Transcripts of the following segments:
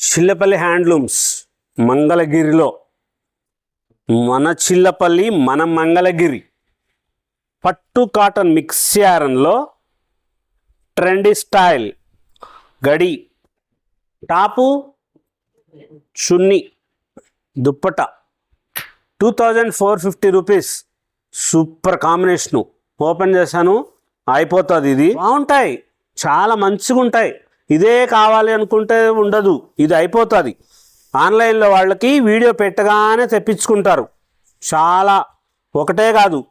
Chillapalli handlooms మంగళగిరిలో. మన చిల్లపల్లి మన మంగళగిరి. పట్టు కాటన్ మిక్స్ యారన్లో ట్రెండీ స్టైల్. గడి top chunni dupatta. Two thousand four fifty rupees. Super combination. Open చేశాను అయిపోతుంది ఇది. బాగుంటాయి. చాలా మంచిగా ఉంటాయి ఇదే కావాలి అనుకుంటే ఉండదు. ఇది అయిపోతుంది. ఆన్లైన్లో వాళ్ళకి వీడియో పెట్టగానే తెప్పించుకుంటారు. చాలా ఒకటే కాదు.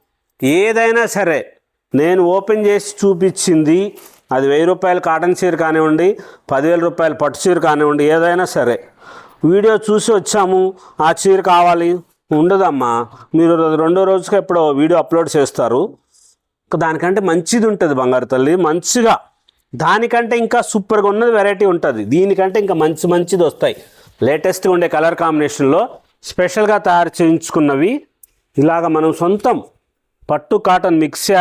ఏదైనా సరే నేను ఓపెన్ చేసి చూపించింది. అది వెయ్యి రూపాయలు కాటన్ చీర కానివ్వండి పదివేల రూపాయలు పట్టు చీర కానివ్వండి ఏదైనా సరే. వీడియో చూసి వచ్చాము. ఆ చీర కావాలి? ఉండదమ్మా. మీరు రెండో రోజుకి ఎప్పుడో వీడియో అప్లోడ్ చేస్తారు. దానికంటే మంచిది ఉంటుంది బంగారు తల్లి. మంచిగా దానికంటే ఇంకా సూపర్గా ఉన్నది వెరైటీ ఉంటుంది. దీనికంటే ఇంకా మంచి మంచిది వస్తాయి. లేటెస్ట్గా ఉండే కలర్ కాంబినేషన్లో స్పెషల్గా తయారు చేయించుకున్నవి ఇలాగ మనం సొంతం పట్టు కాటన్ మిక్స్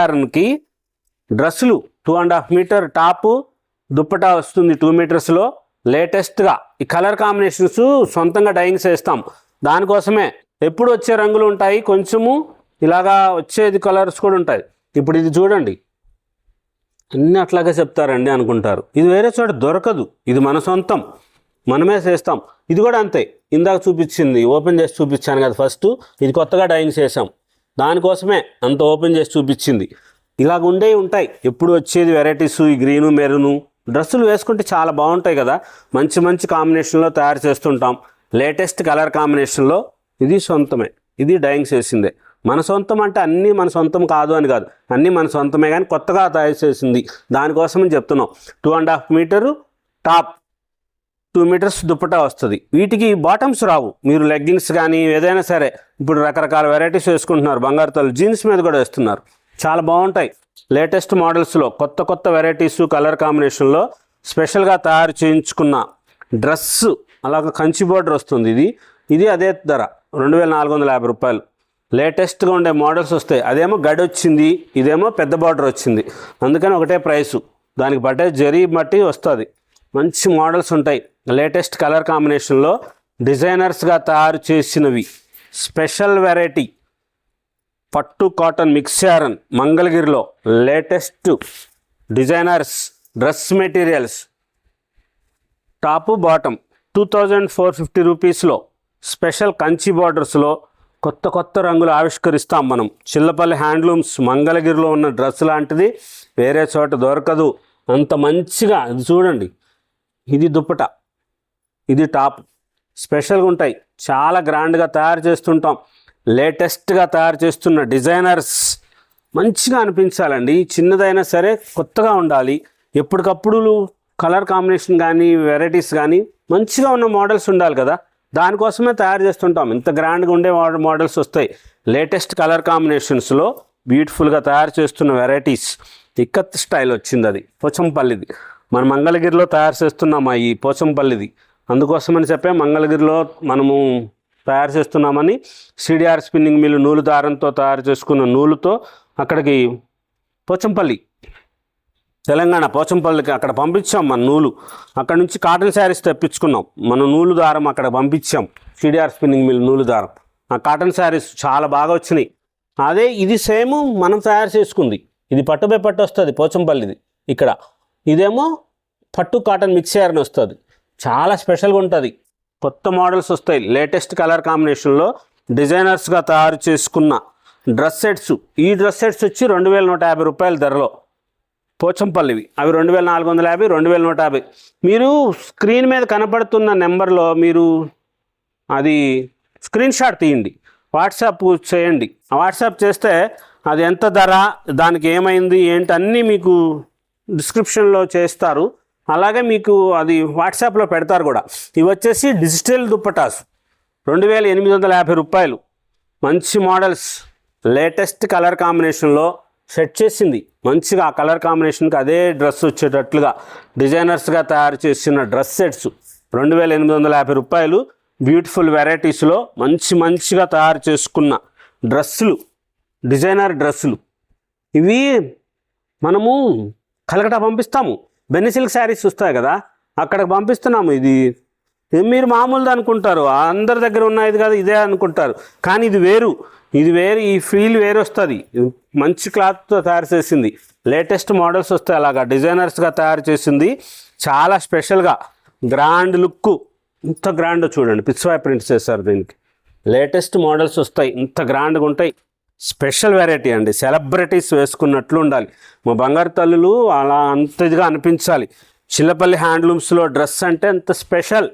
డ్రెస్సులు two and half metre top dupatta వస్తుంది టూ మీటర్స్లో లేటెస్ట్గా ఈ కలర్ కాంబినేషన్స్ సొంతంగా డైయింగ్స్ వేస్తాం దానికోసమే ఎప్పుడు వచ్చే రంగులు ఉంటాయి కొంచెము ఇలాగా వచ్చేది కలర్స్ కూడా ఉంటాయి. ఇప్పుడు ఇది చూడండి. అన్నీ అట్లాగే చెప్తారండి అనుకుంటారు. ఇది వేరే చోట దొరకదు. ఇది మన సొంతం. మనమే చేస్తాం. ఇది కూడా అంతే. ఇందాక చూపించింది ఓపెన్ చేసి చూపించాను కదా ఫస్ట్. ఇది కొత్తగా డైన్ చేసాం దానికోసమే అంత ఓపెన్ చేసి చూపించింది. ఇలాగ ఉండే ఉంటాయి. ఎప్పుడు వచ్చేది వెరైటీస్ ఈ గ్రీను మెరును. డ్రెస్సులు వేసుకుంటే చాలా బాగుంటాయి కదా. మంచి మంచి కాంబినేషన్లో తయారు చేస్తుంటాం. లేటెస్ట్ కలర్ కాంబినేషన్లో ఇది సొంతమే. ఇది డైయింగ్ చేసిందే. మన సొంతం అంటే అన్నీ మన సొంతం కాదు అని కాదు. అన్నీ మన సొంతమే కానీ కొత్తగా తయారు చేసింది. దానికోసమని చెప్తున్నాం. Two and half metre top two metres dupatta వస్తుంది. వీటికి బాటమ్స్ రావు. మీరు లెగ్గిన్స్ కానీ ఏదైనా సరే ఇప్పుడు రకరకాల వెరైటీస్ వేసుకుంటున్నారు. బంగారు తల్లు జీన్స్ మీద కూడా వేస్తున్నారు. చాలా బాగుంటాయి. లేటెస్ట్ మోడల్స్లో కొత్త కొత్త వెరైటీస్ కలర్ కాంబినేషన్లో స్పెషల్గా తయారు చేయించుకున్న డ్రెస్ అలాగ కంచి బోర్డర్ వస్తుంది ఇది. ఇది అదే ధర. రెండు వేల నాలుగు వందల యాభై రూపాయలు. లేటెస్ట్గా ఉండే మోడల్స్ వస్తాయి. అదేమో గడి వచ్చింది ఇదేమో పెద్ద బార్డర్ వచ్చింది. అందుకని ఒకటే ప్రైసు. దానికి బట్టే జరీ బట్టి వస్తుంది. మంచి మోడల్స్ ఉంటాయి. లేటెస్ట్ కలర్ కాంబినేషన్లో డిజైనర్స్గా తయారు చేసినవి. Special variety. పట్టు కాటన్ మిక్స్యారన్ మంగళగిరిలో latest designers dress materials. Top bottom. Two thousand four fifty రూపీస్లో స్పెషల్ కంచి బార్డర్స్లో కొత్త కొత్త రంగులు ఆవిష్కరిస్తాం మనం. చిల్లపల్లి హ్యాండ్లూమ్స్ మంగళగిరిలో ఉన్న డ్రెస్ లాంటిది వేరే చోట దొరకదు. అంత మంచిగా ఇది చూడండి. ఇది దుప్పట. ఇది టాప్. స్పెషల్గా ఉంటాయి. చాలా గ్రాండ్గా తయారు చేస్తుంటాం. లేటెస్ట్గా తయారు చేస్తున్న డిజైనర్స్. మంచిగా అనిపించాలండి. చిన్నదైనా సరే కొత్తగా ఉండాలి. ఎప్పటికప్పుడు కలర్ కాంబినేషన్ కానీ వెరైటీస్ కానీ మంచిగా ఉన్న మోడల్స్ ఉండాలి కదా. దానికోసమే తయారు చేస్తుంటాం. ఇంత గ్రాండ్గా ఉండే మోడల్స్ వస్తాయి. లేటెస్ట్ కలర్ కాంబినేషన్స్లో బ్యూటిఫుల్గా తయారు చేస్తున్న వెరైటీస్. ఇక్కత్ స్టైల్ వచ్చింది అది పోచంపల్లిది. మన మంగళగిరిలో తయారు చేస్తున్నామా ఈ పోచంపల్లిది? అందుకోసమని చెప్పే మంగళగిరిలో మనము తయారు చేస్తున్నామని సిడిఆర్ స్పిన్నింగ్ మిల్లు నూలు దారంతో తయారు చేసుకున్న నూలుతో అక్కడికి పోచంపల్లి తెలంగాణ పోచంపల్లికి అక్కడ పంపించాం మన నూలు. అక్కడ నుంచి కాటన్ శారీస్ తెప్పించుకున్నాం. మన నూలు దారం అక్కడ పంపించాం. సిడిఆర్ స్పిన్నింగ్ మిల్ నూలు దారం. ఆ కాటన్ శారీస్ చాలా బాగా వచ్చినాయి. అదే ఇది సేమ్ మనం తయారు చేసుకుంది. ఇది పట్టుపై పట్టు వస్తుంది పోచంపల్లిది ఇక్కడ. ఇదేమో పట్టు కాటన్ మిక్స్ అని వస్తుంది. చాలా స్పెషల్గా ఉంటుంది. కొత్త మోడల్స్ వస్తాయి. లేటెస్ట్ కలర్ కాంబినేషన్లో డిజైనర్స్గా తయారు చేసుకున్న డ్రెస్ సెట్స్. ఈ డ్రెస్ సెట్స్ వచ్చి రెండు వేల నూట యాభై రూపాయల ధరలో. పోచంపల్లివి. అవి రెండు వేల నాలుగు వందల యాభై రెండు వేల నూట యాభై. మీరు స్క్రీన్ మీద కనపడుతున్న నెంబర్లో మీరు అది స్క్రీన్ షాట్ తీయండి. వాట్సాప్ చేయండి. వాట్సాప్ చేస్తే అది ఎంత ధర దానికి ఏమైంది ఏంటి అన్నీ మీకు డిస్క్రిప్షన్లో చేస్తారు. అలాగే మీకు అది వాట్సాప్లో పెడతారు కూడా. ఇవి వచ్చేసి డిజిటల్ దుప్పటాస్. రెండు వేల ఎనిమిది వందల యాభై రూపాయలు. మంచి మోడల్స్. లేటెస్ట్ కలర్ కాంబినేషన్లో సెట్ చేసింది. మంచిగా ఆ కలర్ కాంబినేషన్కి అదే డ్రెస్ వచ్చేటట్లుగా డిజైనర్స్గా తయారు చేసిన డ్రెస్ సెట్స్ రెండు వేల ఎనిమిది వందల యాభై రూపాయలు బ్యూటిఫుల్ వెరైటీస్లో మంచి మంచిగా తయారు చేసుకున్న డ్రెస్సులు డిజైనర్ డ్రెస్సులు. ఇవి మనము కలకటా పంపిస్తాము. బెన్నిసిల్క్ శారీస్ వస్తాయి కదా అక్కడికి పంపిస్తున్నాము. ఇది మీరు మామూలుది అనుకుంటారు. అందరి దగ్గర ఉన్నది కదా ఇదే అనుకుంటారు. కానీ ఇది వేరు. ఇది వేరు ఈ ఫీల్ వేరు వస్తుంది మంచి క్లాత్తో తయారు చేసింది. లేటెస్ట్ మోడల్స్ వస్తాయి అలాగా. డిజైనర్స్గా తయారు చేసింది. చాలా స్పెషల్గా. గ్రాండ్ లుక్ ఇంత గ్రాండ్ చూడండి. పిచ్వాయ్ ప్రింట్ చేస్తారు దీనికి. లేటెస్ట్ మోడల్స్ వస్తాయి. ఇంత గ్రాండ్గా ఉంటాయి. స్పెషల్ వెరైటీ అండి. సెలబ్రిటీస్ వేసుకున్నట్లు ఉండాలి. మా బంగారు తల్లులు అలా అంత ఇదిగా అనిపించాలి. చిల్లపల్లి హ్యాండ్లూమ్స్లో డ్రెస్ అంటే అంత స్పెషల్.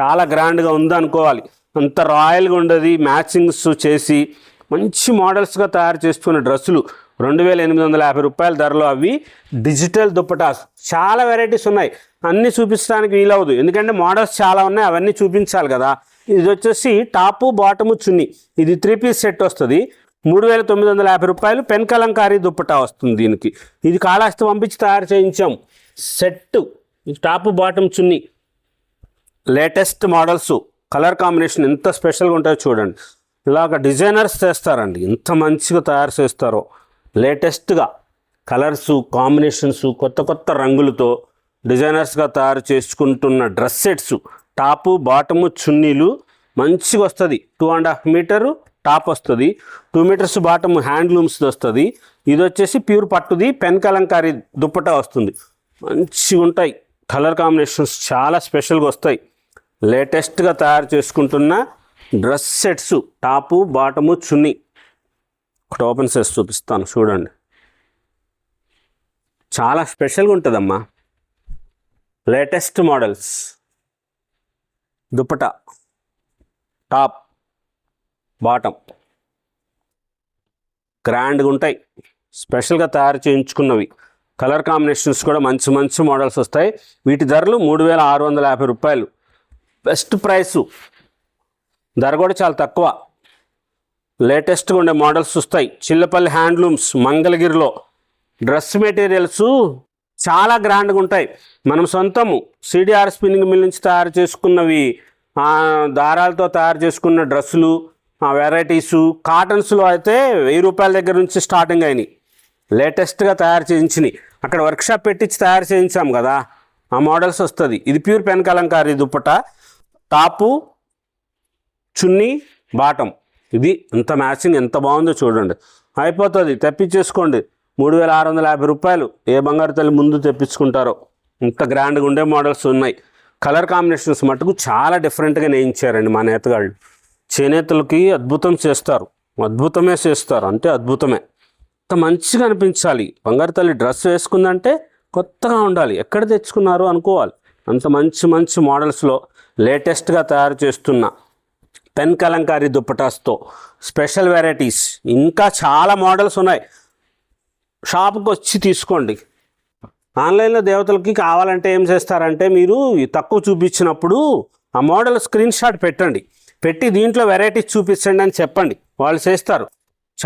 చాలా గ్రాండ్గా ఉందనుకోవాలి. అంత రాయల్గా ఉండదు మ్యాచింగ్స్ చేసి మంచి మోడల్స్గా తయారు చేస్తున్న డ్రెస్సులు. రెండు వేల ఎనిమిది వందల యాభై రూపాయల ధరలో అవి డిజిటల్ దుప్పటాస్. చాలా వెరైటీస్ ఉన్నాయి. అన్నీ చూపించడానికి వీలవదు ఎందుకంటే మోడల్స్ చాలా ఉన్నాయి అవన్నీ చూపించాలి కదా. ఇది వచ్చేసి టాపు బాటము చున్నీ. ఇది త్రీ పీస్ సెట్ వస్తుంది. మూడు వేల తొమ్మిది వందల యాభై రూపాయలు పెన్ కలంకారీ దుప్పటా వస్తుంది దీనికి. ఇది కాళహస్తి పంపించి తయారు చేయించాం. Set top bottom chunni. Latest models colour combination ఎంత స్పెషల్గా ఉంటాయో చూడండి. ఇలాగ డిజైనర్స్ చేస్తారండి. ఎంత మంచిగా తయారు చేస్తారో. లేటెస్ట్గా కలర్స్ కాంబినేషన్స్ కొత్త కొత్త రంగులతో డిజైనర్స్గా తయారు చేసుకుంటున్న డ్రెస్ సెట్స్. టాపు బాటము చున్నీలు మంచిగా వస్తుంది. Two and half metre top వస్తుంది. టూ మీటర్స్ బాటమ్ హ్యాండ్లూమ్స్ వస్తుంది. ఇది వచ్చేసి ప్యూర్ పట్టుది పెన్ కలంకారీ దుప్పటా వస్తుంది. మంచిగా ఉంటాయి కలర్ కాంబినేషన్స్ చాలా స్పెషల్గా వస్తాయి. లేటెస్ట్గా తయారు చేసుకుంటున్న dress sets top bottom chunni. ఒకటి ఓపెన్ చేసి చూపిస్తాను చూడండి. చాలా స్పెషల్గా ఉంటుందమ్మా. Latest models. Dupatta top. Bottom. గ్రాండ్గా ఉంటాయి. స్పెషల్గా తయారు చేయించుకున్నవి. కలర్ కాంబినేషన్స్ కూడా మంచి మంచి మోడల్స్ వస్తాయి. వీటి ధరలు మూడు వేల ఆరు వందల యాభై రూపాయలు. Best price. ధర కూడా చాలా తక్కువ. లేటెస్ట్గా ఉండే మోడల్స్ వస్తాయి. చిల్లపల్లి హ్యాండ్లూమ్స్ మంగళగిరిలో. డ్రెస్ మెటీరియల్స్ చాలా గ్రాండ్గా ఉంటాయి. మనం సొంతము సిడిఆర్ స్పిన్నింగ్ మిల్ నుంచి తయారు చేసుకున్నవి దారాలతో తయారు చేసుకున్న డ్రెస్సులు వెరైటీసు కాటన్స్లో అయితే వెయ్యి రూపాయల దగ్గర నుంచి స్టార్టింగ్ అయినాయి. లేటెస్ట్గా తయారు చేయించినాయి అక్కడ వర్క్షాప్ పెట్టించి తయారు చేయించాం కదా ఆ మోడల్స్ వస్తుంది. ఇది pure pen kalamkari dupatta. Top chunni bottom. ఇది ఎంత మ్యాచింగ్ ఎంత బాగుందో చూడండి. అయిపోతుంది. తెప్పించేసుకోండి. మూడు వేల ఆరు వందల యాభై రూపాయలు ఏ బంగారు తల్లి ముందు తెప్పించుకుంటారో. ఇంత గ్రాండ్గా ఉండే మోడల్స్ ఉన్నాయి. కలర్ కాంబినేషన్స్ మటుకు చాలా డిఫరెంట్గా నేయించారండి మా నేతగాళ్ళు. చేనేతలకి అద్భుతం చేస్తారు. అద్భుతమే చేస్తారు. అంటే అద్భుతమే. అంత మంచిగా అనిపించాలి. బంగారు తల్లి డ్రెస్ వేసుకుందంటే కొత్తగా ఉండాలి. ఎక్కడ తెచ్చుకున్నారు అనుకోవాలి. అంత మంచి మంచి మోడల్స్లో లేటెస్ట్గా తయారు చేస్తున్న పెన్ కలంకారీ దుప్పటాస్తో స్పెషల్ వెరైటీస్. ఇంకా చాలా మోడల్స్ ఉన్నాయి. షాప్కి వచ్చి తీసుకోండి. ఆన్లైన్లో దేవతలకి కావాలంటే ఏం చేస్తారంటే మీరు తక్కువ చూపించినప్పుడు ఆ మోడల్ స్క్రీన్ షాట్ పెట్టండి. పెట్టి దీంట్లో వెరైటీస్ చూపించండి అని చెప్పండి. వాళ్ళు చేస్తారు.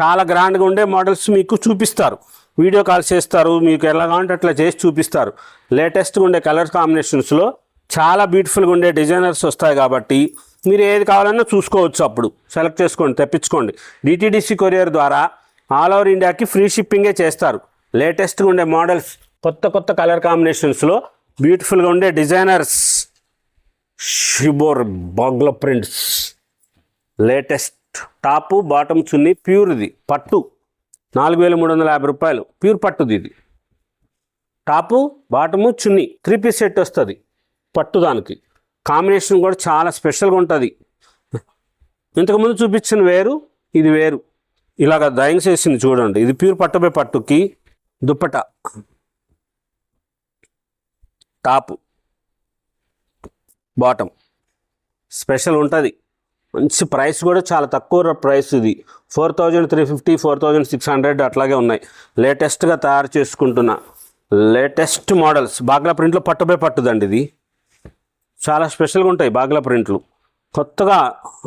చాలా గ్రాండ్గా ఉండే మోడల్స్ మీకు చూపిస్తారు. వీడియో కాల్ చేస్తారు. మీకు ఎలా కావాలంటే అట్లా చేసి చూపిస్తారు. లేటెస్ట్గా ఉండే కలర్ కాంబినేషన్స్లో చాలా బ్యూటిఫుల్గా ఉండే డిజైనర్స్ వస్తాయి కాబట్టి మీరు ఏది కావాలన్నా చూసుకోవచ్చు అప్పుడు. సెలెక్ట్ చేసుకోండి తెప్పించుకోండి. డిటీడీసీ కొరియర్ ద్వారా ఆల్ ఓవర్ ఇండియాకి ఫ్రీ షిప్పింగే చేస్తారు. లేటెస్ట్గా ఉండే మోడల్స్ కొత్త కొత్త కలర్ కాంబినేషన్స్లో బ్యూటిఫుల్గా ఉండే designers shibori బాగ్ల prints latest top bottom chunni ప్యూర్ది పట్టు. నాలుగు వేల మూడు వందల యాభై రూపాయలు. ప్యూర్ పట్టుది ఇది. Top bottom chunni three piece set వస్తుంది. పట్టు దానికి కాంబినేషన్ కూడా చాలా స్పెషల్గా ఉంటుంది. ఇంతకుముందు చూపించిన వేరు ఇది వేరు. ఇలాగ డ్రాయింగ్స్ చేసింది చూడండి. ఇది ప్యూర్ పట్టుపై పట్టుకి దుప్పట. టాప్. బాటమ్ స్పెషల్ ఉంటుంది. మంచి ప్రైస్ కూడా చాలా తక్కువ ప్రైస్ ఇది. Four thousand three fifty four thousand six hundred అట్లాగే ఉన్నాయి. లేటెస్ట్గా తయారు చేసుకుంటున్న లేటెస్ట్ మోడల్స్. బాగ్లా ప్రింట్లో పట్టుపై పట్టుదండి ఇది. చాలా స్పెషల్గా ఉంటాయి బాగ్లా ప్రింట్లు. కొత్తగా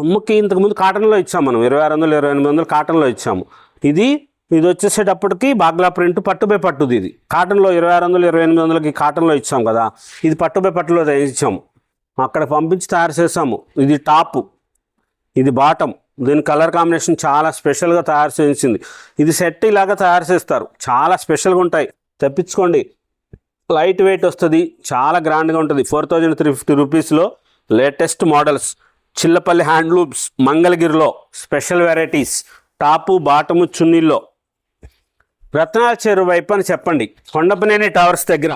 అమ్మకి ఇంతకుముందు కాటన్లో ఇచ్చాము మనం ఇరవై ఆరు వందలు ఇరవై ఎనిమిది వందలు కాటన్లో ఇచ్చాము. ఇది ఇది వచ్చేసేటప్పటికి బాగ్లా ప్రింట్ పట్టుబై పట్టుది ఇది. కాటన్లో ఇరవై ఆరు వందలు ఇరవై ఎనిమిది వందలకి కాటన్లో ఇచ్చాం కదా ఇది పట్టుబై పట్టులో ఇచ్చాము. అక్కడ పంపించి తయారు చేసాము ఇది టాపు ఇది బాటమ్ దీని కలర్ కాంబినేషన్ చాలా స్పెషల్గా తయారు చేసింది ఇది సెట్ ఇలాగా తయారు చేస్తారు. చాలా స్పెషల్గా ఉంటాయి. తెప్పించుకోండి. లైట్ వెయిట్ వస్తుంది. చాలా గ్రాండ్గా ఉంటుంది. ఫోర్ థౌజండ్ త్రీ ఫిఫ్టీ రూపీస్లో లేటెస్ట్ మోడల్స్. చిల్లపల్లి హ్యాండ్లూమ్స్ మంగళగిరిలో స్పెషల్ వెరైటీస్. టాపు బాటము చున్నీల్లో. రత్నాల చెరువు వైపు అని చెప్పండి. కొండపనేని టవర్స్ దగ్గర.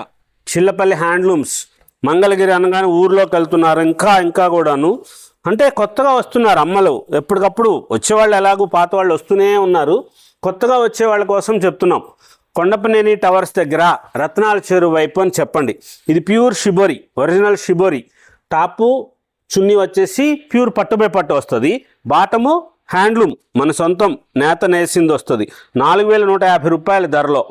చిల్లపల్లి హ్యాండ్లూమ్స్ మంగళగిరి అనగానే ఊర్లోకి వెళ్తున్నారు. ఇంకా ఇంకా కూడాను. అంటే కొత్తగా వస్తున్నారు అమ్మలు. ఎప్పటికప్పుడు వచ్చేవాళ్ళు ఎలాగూ పాత వాళ్ళు వస్తూనే ఉన్నారు. కొత్తగా వచ్చే వాళ్ళ కోసం చెప్తున్నాం. కొండపనేని టవర్స్ దగ్గర రత్నాల చెరువు వైపు అని చెప్పండి. ఇది pure shibori original shibori. Top chunni వచ్చేసి ప్యూర్ పట్టుపై పట్టు వస్తుంది. బాటము హ్యాండ్లూమ్ మన సొంతం నేత నేసింది వస్తుంది. నాలుగు వేల నూట యాభై రూపాయల ధరలో.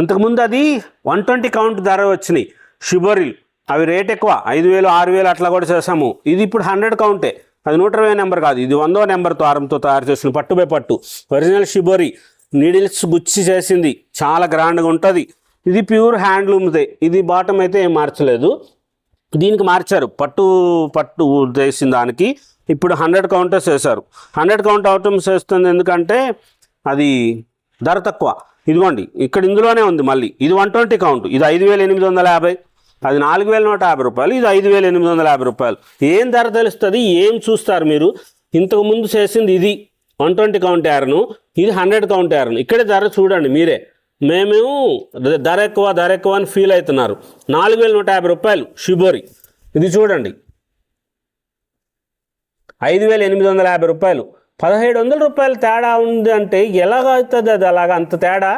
ఇంతకుముందు అది వన్ ట్వంటీ కౌంట్ ధర వచ్చినాయి. షిబోరిల్ అవి రేట్ ఎక్కువ ఐదు వేలు ఆరు వేలు అట్లా కూడా చేసాము ఇది ఇప్పుడు హండ్రెడ్ కౌంటే. అది నూట ఇరవై నెంబర్ కాదు ఇది వందో నెంబర్ ఆరంతో తయారు చేసిన పట్టుపై పట్టు. ఒరిజినల్ షిబోరి నీడిల్స్ గుచ్చి చేసింది. చాలా గ్రాండ్గా ఉంటుంది. ఇది ప్యూర్ హ్యాండ్లూమ్దే. ఇది బాటం అయితే ఏం మార్చలేదు. దీనికి మార్చారు. పట్టు పట్టు చేసిన దానికి. ఇప్పుడు హండ్రెడ్ కౌంటర్స్ వేశారు. హండ్రెడ్ కౌంట్ అవుటమ్స్ వేస్తుంది ఎందుకంటే అది ధర తక్కువ. ఇదిగోండి ఇక్కడ ఇందులోనే ఉంది మళ్ళీ. ఇది వన్ ట్వంటీ కౌంట్. ఇది ఐదు వేల ఎనిమిది వందల యాభై. అది నాలుగు వేల నూట యాభై రూపాయలు. ఇది ఐదు వేల ఎనిమిది వందల యాభై రూపాయలు. ఏం ధర తెలుస్తుంది? ఏం చూస్తారు మీరు? ఇంతకుముందు చేసింది ఇది. వన్ ట్వంటీ కౌంట్ యారను ఇది హండ్రెడ్ కౌంట్ యారను ఇక్కడే ధర చూడండి మీరే. మేము ధర ఎక్కువ ధర ఎక్కువ అని ఫీల్ అవుతున్నారు. నాలుగు వేల నూట యాభై రూపాయలు షిబోరి ఇది చూడండి. ఐదు వేల ఎనిమిది వందల యాభై రూపాయలు. పదహేడు వందల రూపాయలు తేడా ఉంది అంటే ఎలాగ అవుతుంది అది? అలాగ అంత తేడా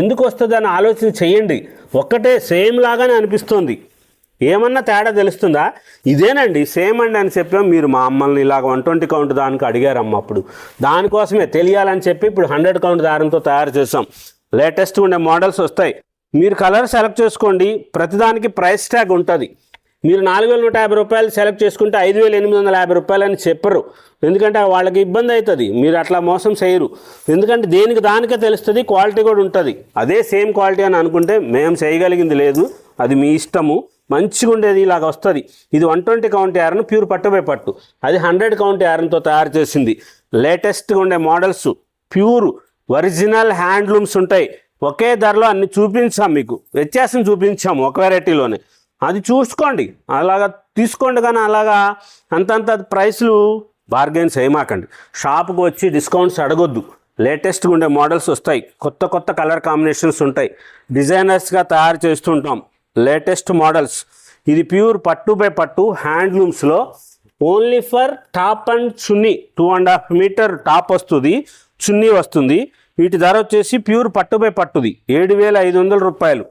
ఎందుకు వస్తుంది అని ఆలోచన చేయండి. ఒక్కటే సేమ్ లాగానే అనిపిస్తుంది. ఏమన్నా తేడా తెలుస్తుందా? ఇదేనండి సేమ్ అండి అని చెప్పి. మీరు మా అమ్మల్ని ఇలాగ వన్ ట్వంటీ కౌంట్ దానికి అడిగారమ్మ అప్పుడు. దానికోసమే తెలియాలని చెప్పి ఇప్పుడు హండ్రెడ్ కౌంట్ దారంతో తయారు చేసాం లేటెస్ట్ ఉండే మోడల్స్ వస్తాయి. మీరు కలర్ సెలెక్ట్ చేసుకోండి. ప్రతిదానికి ప్రైస్ ట్యాగ్ ఉంటుంది. మీరు నాలుగు వేల నూట యాభై రూపాయలు సెలెక్ట్ చేసుకుంటే ఐదు వేల ఎనిమిది వందల యాభై రూపాయలు అని చెప్పరు. ఎందుకంటే వాళ్ళకి ఇబ్బంది అవుతుంది. మీరు అట్లా మోసం చేయరు. ఎందుకంటే దేనికి దానికే తెలుస్తుంది క్వాలిటీ కూడా ఉంటుంది. అదే సేమ్ క్వాలిటీ అని అనుకుంటే మేము చేయగలిగింది లేదు. అది మీ ఇష్టము. మంచిగా ఉండేది ఇలాగ వస్తుంది. ఇది one twenty count yarn pure పట్టుపై పట్టు. అది హండ్రెడ్ కౌంట్ యారన్తో తయారు చేసింది. లేటెస్ట్గా ఉండే మోడల్స్ ప్యూర్ ఒరిజినల్ హ్యాండ్లూమ్స్ ఉంటాయి. ఒకే ధరలో అన్ని చూపించాం మీకు. వ్యత్యాసం చూపించాము ఒక వెరైటీలోనే. అది చూసుకోండి. అలాగా తీసుకోండి కానీ అలాగా అంతంత ప్రైస్లు బార్గెన్స్ ఏమాకండి షాప్కి వచ్చి డిస్కౌంట్స్ అడగొద్దు. లేటెస్ట్గా ఉండే మోడల్స్ వస్తాయి. కొత్త కొత్త కలర్ కాంబినేషన్స్ ఉంటాయి. డిజైనర్స్గా తయారు చేస్తుంటాం. Latest models. ఇది ప్యూర్ పట్టు బై పట్టు హ్యాండ్లూమ్స్లో only for top and chunni. Two and half metre top వస్తుంది చున్నీ వస్తుంది. వీటి ధర వచ్చేసి ప్యూర్ పట్టు బై పట్టుది ఏడు వేల ఐదు వందల రూపాయలు.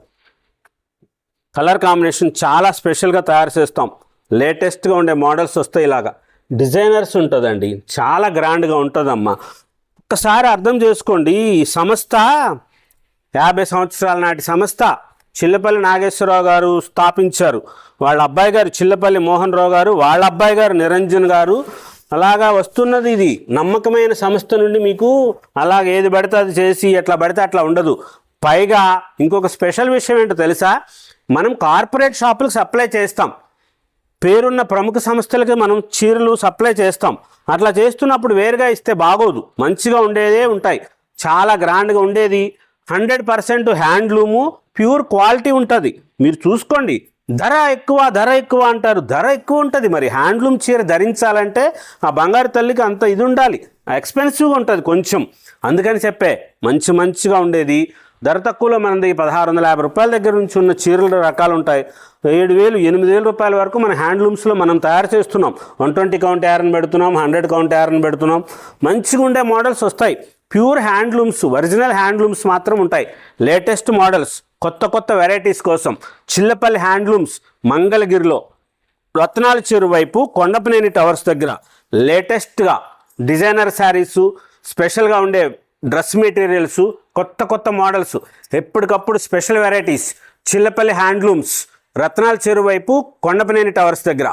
కలర్ కాంబినేషన్ చాలా స్పెషల్గా తయారు చేస్తాం. లేటెస్ట్గా ఉండే మోడల్స్ వస్తాయి ఇలాగా. డిజైనర్స్ ఉంటుందండి చాలా గ్రాండ్గా ఉంటుందమ్మా. ఒక్కసారి అర్థం చేసుకోండి ఈ సంస్థ యాభై సంవత్సరాల నాటి సంస్థ. చిల్లపల్లి నాగేశ్వరరావు గారు స్థాపించారు. వాళ్ళ అబ్బాయి గారు చిల్లపల్లి మోహన్ రావు గారు వాళ్ళ అబ్బాయి గారు నిరంజన్ గారు. అలాగా వస్తున్నది ఇది. నమ్మకమైన సంస్థ నుండి మీకు అలాగ ఏది పడితే అది చేసి ఎట్లా పడితే అట్లా ఉండదు. పైగా ఇంకొక స్పెషల్ విషయం ఏంటో తెలుసా? మనం కార్పొరేట్ షాపులకు సప్లై చేస్తాం. పేరున్న ప్రముఖ సంస్థలకి మనం చీరలు సప్లై చేస్తాం. అట్లా చేస్తున్నప్పుడు వేరుగా ఇస్తే బాగోదు. మంచిగా ఉండేదే ఉంటాయి. చాలా గ్రాండ్గా ఉండేది. Hundred percent handloom pure quality ఉంటుంది. మీరు చూసుకోండి. ధర ఎక్కువ ధర ఎక్కువ అంటారు. ధర ఎక్కువ ఉంటుంది. మరి హ్యాండ్లూమ్ చీర ధరించాలంటే ఆ బంగారు తల్లికి అంత ఇది ఉండాలి. ఎక్స్పెన్సివ్గా ఉంటుంది కొంచెం. అందుకని చెప్పే మంచి మంచిగా ఉండేది. ధర తక్కువలో మనది పదహారు వందల యాభై రూపాయల దగ్గర నుంచి ఉన్న చీరల రకాలు ఉంటాయి. ఏడు వేలు ఎనిమిది వేల రూపాయల వరకు మన హ్యాండ్లూమ్స్లో మనం తయారు చేస్తున్నాం. వన్ ట్వంటీ కౌంట్ యారన్ పెడుతున్నాం హండ్రెడ్ కౌంట్ యారన్ పెడుతున్నాం. మంచిగా ఉండే మోడల్స్ వస్తాయి. ప్యూర్ హ్యాండ్లూమ్స్ ఒరిజినల్ హ్యాండ్లూమ్స్ మాత్రం ఉంటాయి. Latest models. కొత్త కొత్త వెరైటీస్ కోసం చిల్లపల్లి హ్యాండ్లూమ్స్ మంగళగిరిలో రత్నాల చెరు వైపు కొండపనేని టవర్స్ దగ్గర లేటెస్ట్గా డిజైనర్ శారీసు స్పెషల్గా ఉండే డ్రెస్ మెటీరియల్స్ కొత్త కొత్త మోడల్స్ ఎప్పటికప్పుడు స్పెషల్ వెరైటీస్ చిల్లపల్లి హ్యాండ్లూమ్స్ రత్నాల చెరువు వైపు కొండపనేని టవర్స్ దగ్గర.